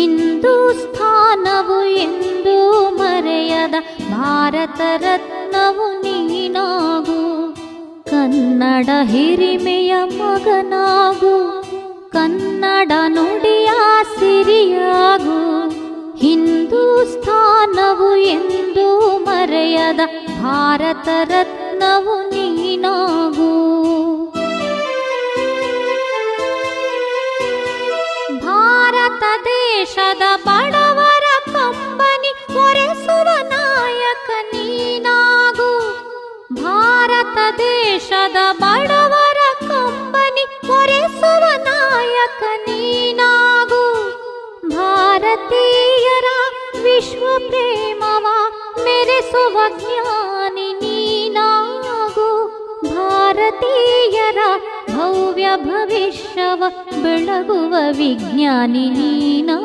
ಹಿಂದೂಸ್ಥಾನವು ಎಂದು ಮರೆಯದ ಭಾರತ ರತ್ನವು ನೀನಾಗು. ಕನ್ನಡ ಹಿರಿಮೆಯ ಮಗನಾಗು. ಕನ್ನಡ ನುಡಿಯ ಸಿರಿಯಾಗು. ಹಿಂದೂಸ್ಥಾನವು ಎಂದು ಮರೆಯದ ಭಾರತ ರತ್ನವು ನೀನಾಗು ದೇಶದ ಬಡವರ ಕಂಬನಿ ಒರೆಸುವ ನಾಯಕ ನೀನಾಗು ಭಾರತ ದೇಶದ ಬಡವರ ಕಂಬನಿ ಒರೆಸುವ ನಾಯಕ ನೀನಾಗು ಭಾರತೀಯರ ವಿಶ್ವ ಪ್ರೇಮವ ಮೆರೆಸುವ ಜ್ಞಾನಿ ನೀನಾಗು ಭಾರತೀಯರ ಭವ್ಯ ಭವಿಷ್ಯವ ಬೆಳಗುವ ವಿಜ್ಞಾನಿ ನೀನಾ